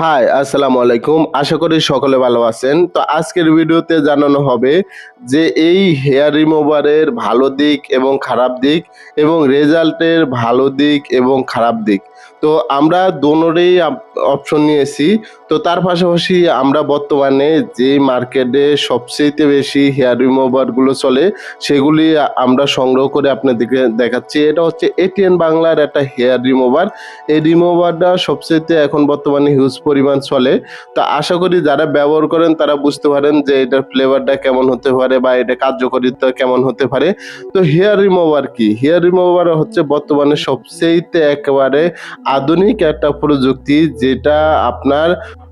High আসসালামু আলাইকুম। আশা করি সকলে ভালো আছেন। তো আজকের ভিডিওতে জানানো হবে যে এই হেয়ার রিমুভারের ভালো দিক এবং খারাপ দিক এবং রেজাল্টের ভালো দিক এবং খারাপ দিক। তো আমরা দোনোরই অপশন নিয়েছি। তো তার পাশাপাশি আমরা বর্তমানে যে মার্কেটে সবচেয়ে বেশি হেয়ার রিমুভারগুলো চলে, সেগুলি আমরা সংগ্রহ করে আপনাদেরকে দেখাচ্ছি। এটা হচ্ছে এটিএন বাংলার একটা হেয়ার রিমুভার। এই রিমুভারটা সবচেয়ে এখন বর্তমানে হিউজ পরিমাণ চলে। তো আশা করি যারা ব্যবহার করেন তারা বুঝতে পারেন যে এটার ফ্লেভারটা কেমন হতে পারে বা এটা কার্যকারিতা কেমন হতে পারে। তো হেয়ার রিমুভার কি? হেয়ার রিমুভার হচ্ছে বর্তমানে সবচেয়ে একেবারে আধুনিক একটা প্রযুক্তি যেটা আপনার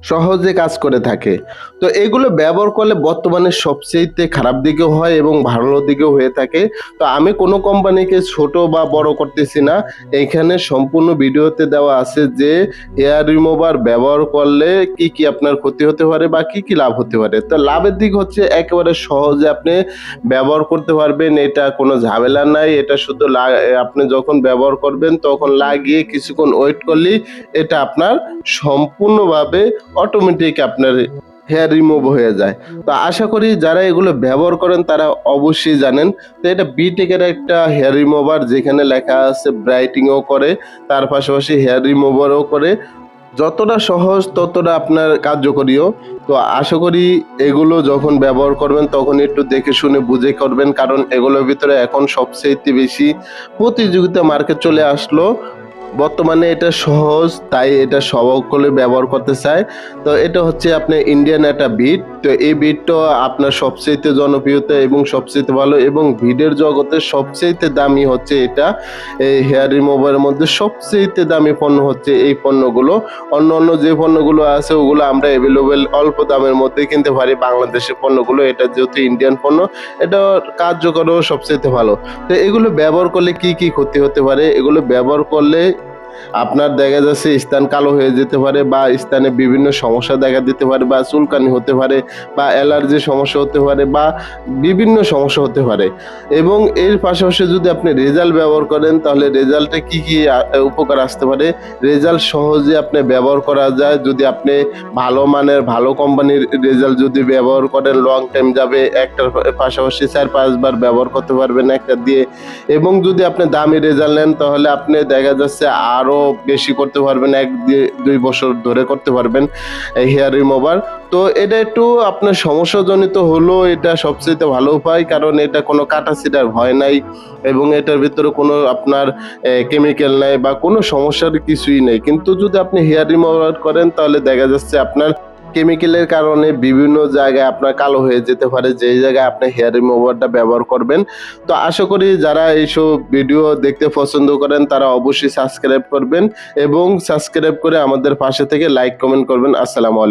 সহজে কাজ করে থাকে। তো এগুলো ব্যবহার করলে বর্তমানে সবচেয়ে খারাপ দিকেও হয় এবং ভালো দিকেও হয়ে থাকে। তো আমি কোনো কোম্পানিকে ছোট বা বড় করতেছি না। এখানে সম্পূর্ণ ভিডিওতে দেওয়া আছে যে হেয়ার রিমুভার ব্যবহার করলে কি কি আপনার ক্ষতি হতে পারে বা কি কি লাভ হতে পারে। তো লাভের দিক হচ্ছে একেবারে সহজে আপনি ব্যবহার করতে পারবেন। এটা কোনো ঝামেলা নাই। এটা শুধু আপনি যখন ব্যবহার করবেন তখন লাগিয়ে কিছুক্ষণ ওয়েট করলেই এটা আপনার সম্পূর্ণভাবে অটোমেটিক আপনার হেয়ার রিমুভ হয়ে যায়। তো আশা করি যারা এগুলো ব্যবহার করেন, তারা অবশ্যই জানেন। তো এটা বিটেকের একটা হেয়ার রিমুভার যেখানে লেখা আছে ব্রাইটিংও করে, তার পাশাপাশি হেয়ার রিমুভারও করে। যতটা সহজ, ততটা আপনার কার্যকরীও। তো আশা করি এগুলো যখন ব্যবহার করবেন, তখন একটু দেখে শুনে বুঝে করবেন, কারণ এগুলোর ভিতরে এখন সবচেয়ে বেশি প্রতিযোগিতা মার্কেট চলে আসলো। বর্তমানে এটা সহজ, তাই এটা সকলে ব্যবহার করতে চায়। তো এটা হচ্ছে আপনার ইন্ডিয়ান একটা বিট তো এই বিটটা আপনার সবচেয়ে জনপ্রিয়তা এবং সবচেয়ে ভালো এবং ভিডের জগতে সবচেয়ে দামি হচ্ছে এটা। এই হেয়ার রিমুভারের মধ্যে সবচেয়ে দামি পণ্য হচ্ছে এই পণ্যগুলো। অন্য অন্য যে পণ্যগুলো আছে, ওগুলো আমরা অ্যাভেলেবেল অল্প দামের মধ্যে কিনতে পারি বাংলাদেশের পণ্যগুলো। এটা যেহেতু ইন্ডিয়ান পণ্য, এটা কার্যকরও সবচেয়ে ভালো। তো এগুলো ব্যবহার করলে কি কি ক্ষতি হতে পারে? এগুলো ব্যবহার করলে আপনার দেখা যাচ্ছে স্থান কালো হয়ে যেতে পারে বা স্থানে বিভিন্ন সমস্যা দেখা দিতে পারে বা চুলকানি হতে পারে বা অ্যালার্জির সমস্যা হতে পারে বা বিভিন্ন সমস্যা হতে পারে। এবং এর পাশাপাশি যদি আপনি রেজাল্ট ব্যবহার করেন, তাহলে রেজাল্টে কি কি উপকার আসতে পারে? রেজাল্ট সহজে আপনি ব্যবহার করা যায়। যদি আপনি ভালো মানের, ভালো কোম্পানির রেজাল্ট যদি ব্যবহার করেন লং টাইম যাবে একটার পাশাপাশি চার পাঁচবার ব্যবহার করতে পারবেন একটা দিয়ে। এবং যদি আপনি দামি রেজাল্ট নেন, তাহলে আপনি দেখা যাচ্ছে আরও বেশি করতে পারবেন, এক দুই বছর ধরে করতে পারবেন হেয়ার রিমুভার। তো এটা একটু আপনার সমস্যাজনিত হলো এটা সবচেয়ে ভালো উপায়, কারণ এটা কোনো কাটা ছিটার ভয় নাই এবং এটার ভিতরে কোনো আপনার কেমিক্যাল নাই বা কোনো সমস্যার কিছুই নেই। কিন্তু যদি আপনি হেয়ার রিমুভার করেন, তাহলে দেখা যাচ্ছে আপনার কেমিক্যালের কারণে বিভিন্ন জায়গায় আপনার কালো হয়ে যেতে পারে, যেই জায়গায় আপনি হেয়ার রিমুভারটা ব্যবহার করবেন। তো আশা করি যারা এইসব ভিডিও দেখতে পছন্দ করেন, তারা অবশ্যই সাবস্ক্রাইব করবেন এবং সাবস্ক্রাইব করে আমাদের পাশে থেকে লাইক কমেন্ট করবেন। আসসালামু আলাইকুম।